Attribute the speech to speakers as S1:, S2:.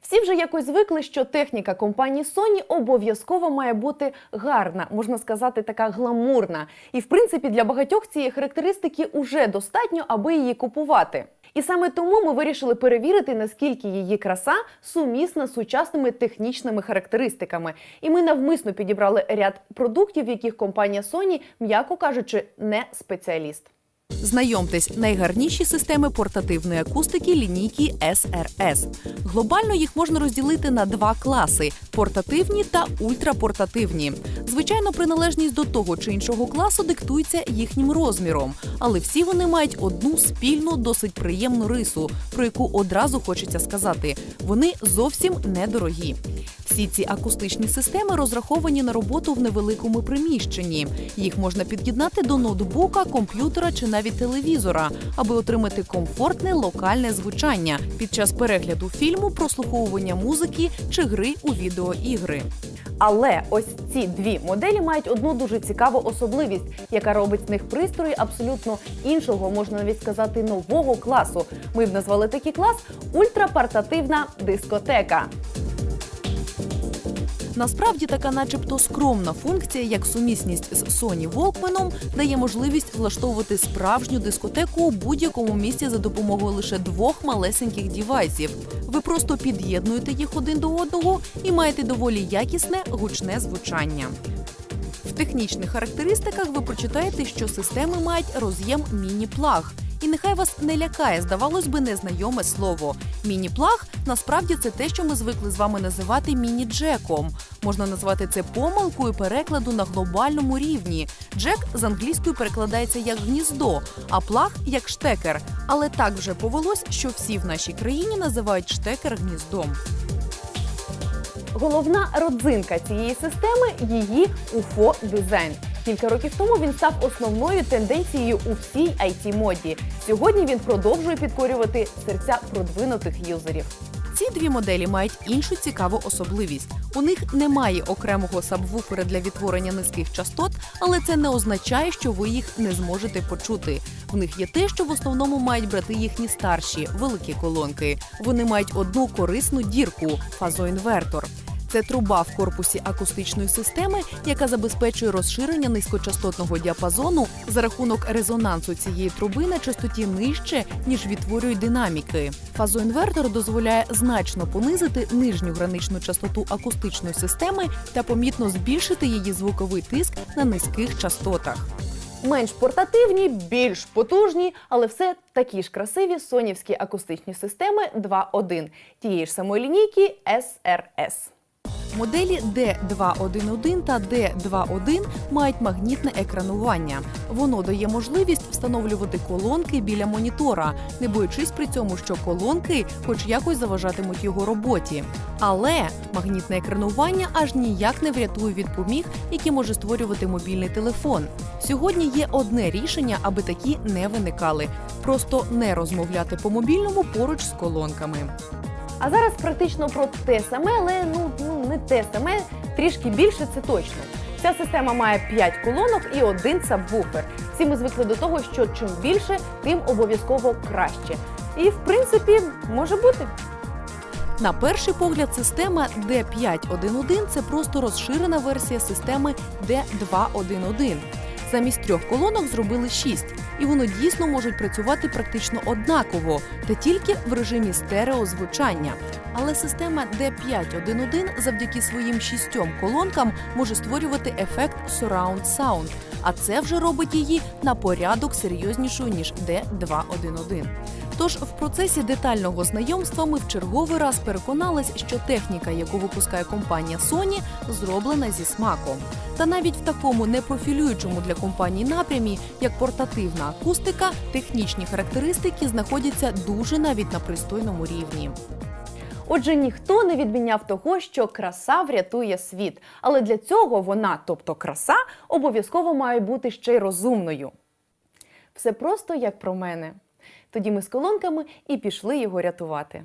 S1: Всі вже якось звикли, що техніка компанії Sony обов'язково має бути гарна, можна сказати, така гламурна. І в принципі для багатьох цієї характеристики уже достатньо, аби її купувати. І саме тому ми вирішили перевірити, наскільки її краса сумісна з сучасними технічними характеристиками. І ми навмисно підібрали ряд продуктів, в яких компанія Sony, м'яко кажучи, не спеціаліст.
S2: Знайомтесь, найгарніші системи портативної акустики лінійки SRS. Глобально їх можна розділити на два класи: портативні та ультрапортативні. Звичайно, приналежність до того чи іншого класу диктується їхнім розміром, але всі вони мають одну спільну, досить приємну рису, про яку одразу хочеться сказати: вони зовсім недорогі. Всі ці акустичні системи розраховані на роботу в невеликому приміщенні. Їх можна під'єднати до ноутбука, комп'ютера чи навіть телевізора, аби отримати комфортне локальне звучання під час перегляду фільму, прослуховування музики чи гри у відеоігри.
S1: Але ось ці дві моделі мають одну дуже цікаву особливість, яка робить з них пристрої абсолютно іншого, можна навіть сказати, нового класу. Ми б назвали такий клас ультрапортативна дискотека.
S2: Насправді така, начебто, скромна функція, як сумісність з Sony Walkman, дає можливість влаштовувати справжню дискотеку у будь-якому місці за допомогою лише двох малесеньких дівайсів. Ви просто під'єднуєте їх один до одного і маєте доволі якісне гучне звучання. В технічних характеристиках ви прочитаєте, що системи мають роз'єм міні-плаг. І нехай вас не лякає, здавалось би, незнайоме слово. Міні-плаг насправді це те, що ми звикли з вами називати міні-джеком. Можна назвати це помилкою перекладу на глобальному рівні. Джек з англійської перекладається як гніздо, а плаг як штекер. Але так вже повелось, що всі в нашій країні називають штекер гніздом.
S1: Головна родзинка цієї системи її уфо дизайн. Кілька років тому він став основною тенденцією у всій it моді. Сьогодні він продовжує підкорювати серця продвинутих юзерів.
S2: Ці дві моделі мають іншу цікаву особливість. У них немає окремого сабвуфера для відтворення низьких частот, але це не означає, що ви їх не зможете почути. В них є те, що в основному мають брати їхні старші великі колонки. Вони мають одну корисну дірку фазоінвертор. Це труба в корпусі акустичної системи, яка забезпечує розширення низькочастотного діапазону за рахунок резонансу цієї труби на частоті нижче, ніж відтворюють динаміки. Фазоінвертор дозволяє значно понизити нижню граничну частоту акустичної системи та помітно збільшити її звуковий тиск на низьких частотах.
S1: Менш портативні, більш потужні, але все такі ж красиві сонівські акустичні системи 2.1 тієї ж самої лінійки SRS.
S2: Моделі D211 та D21 мають магнітне екранування. Воно дає можливість встановлювати колонки біля монітора, не боючись при цьому, що колонки хоч якось заважатимуть його роботі. Але магнітне екранування аж ніяк не врятує від поміг, які може створювати мобільний телефон. Сьогодні є одне рішення, аби такі не виникали: просто не розмовляти по мобільному поруч з колонками.
S1: А зараз практично про те саме, але ну, ну не те саме, трішки більше це точно. Ця система має 5 колонок і один сабвуфер. Всі ми звикли до того, що чим більше, тим обов'язково краще. І в принципі може бути.
S2: На перший погляд, система D511 – це просто розширена версія системи D211. Замість трьох колонок зробили шість, і вони дійсно можуть працювати практично однаково, та тільки в режимі стереозвучання. Але система D511 завдяки своїм шістьом колонкам може створювати ефект Surround Sound, а це вже робить її на порядок серйознішою ніж D211. Тож в процесі детального знайомства ми в черговий раз переконались, що техніка, яку випускає компанія Sony, зроблена зі смаком. Та навіть в такому непрофілюючому для компанії напрямі, як портативна акустика, технічні характеристики знаходяться дуже навіть на пристойному рівні.
S1: Отже, ніхто не відміняв того, що краса врятує світ. Але для цього вона, тобто краса, обов'язково має бути ще й розумною. Все просто як про мене. Тоді ми з колонками і пішли його рятувати.